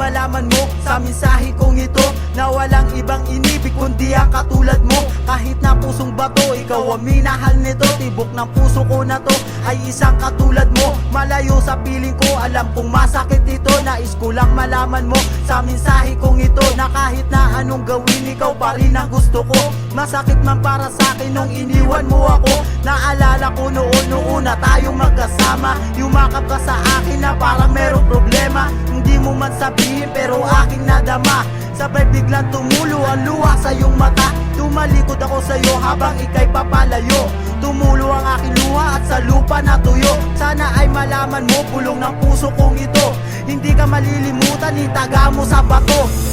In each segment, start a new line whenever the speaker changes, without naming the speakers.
malaman mo sa mensahe kong ito Na walang ibang inibig kundi ang katulad mo. Kahit na pusong bato, ikaw ang minahal nito. Tibok ng puso ko na to ay isang katulad mo. Malayo sa piling ko, alam kong masakit ito. Nais ko lang malaman mo sa mensahe kong ito Na kahit na anong gawin, ikaw pa rin ang gusto ko. Masakit man para sa akin nung iniwan mo ako. Naalala ko noon noon na tayong magkasama. Yumakap ka sa akin na parang merong problema. Hindi mo man sabihin pero aking nadama. Sabay biglang tumulo ang luha sa iyong mata. Tumalikod ako sa iyo habang ikay papalayo. Tumulo ang aking luha at sa lupa natuyo Sana ay malaman mo pulong ng puso kong ito. Hindi ka malilimutan, itaga mo sa bato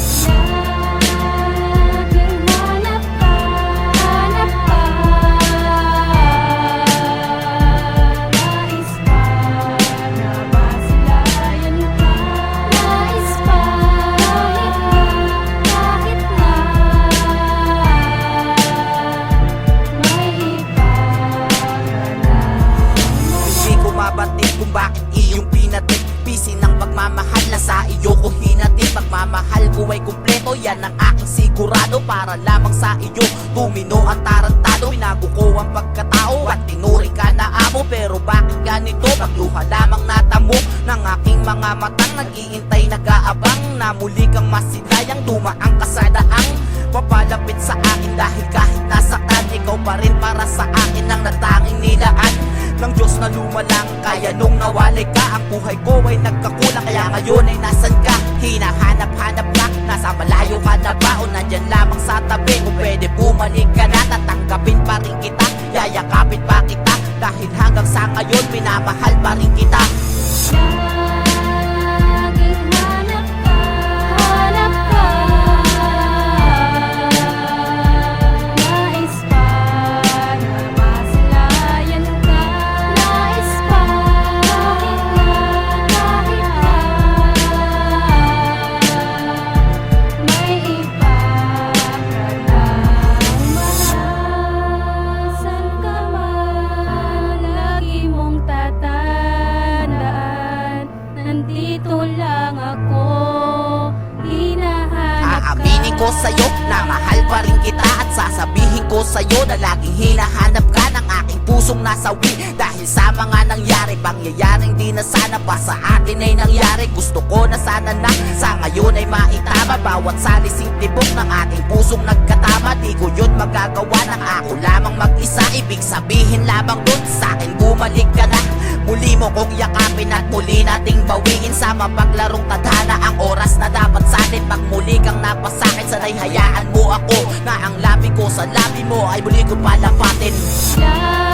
kung bakit iyong pinatig Busy ng pagmamahal na sa iyo ko hinatid. Pagmamahal ko ay kumpleto Yan ang aking sigurado. Para lamang sa iyo Tumino ang tarantado. Pinago ko ang pagkatao At tinuri ka na amo. Pero bakit ganito? Pagluha lamang natamo Ng aking mga matang Nag-iintay nag-aabang Na muli kang masilayang Dumaang kasadaang Papalapit sa akin. Dahil kahit nasaktan Ikaw pa rin para sa akin Ang natanging nilaan ng Diyos na lumalang Kaya. Nung nawalay ka Ang buhay ko ay nagkakulang. Kaya ngayon ay nasan ka? Hinahanap-hanap ka. Nasa malayo ka na ba? O nandyan lamang sa tabi Kung pwede bumalik ka na. Tatanggapin pa rin kita
Nandito lang ako, hinahanap ka.
Aaminin ko sa'yo na mahal pa rin kita At sasabihin ko sa'yo na laging hinahanap ka ng aking pusong nasawi Dahil sa mga nangyari, pangyayaring di na sana pa sa atin ay nangyari. Gusto ko na sana na sa ngayon ay maitama. Bawat salising tibok ng ating pusong nagkatama. Di ko yun magagawa ng ako lamang mag-isa. Ibig sabihin lamang dun sa akin bumalik ka na. Muli mo kong yakapin at muli nating bawiin Sa mapaglarong tadhana ang oras na dapat? Sa atin Pag muli kang napasakin sanay hayaan mo ako Na ang labi ko sa labi mo ay muli ko palapatin.
Laging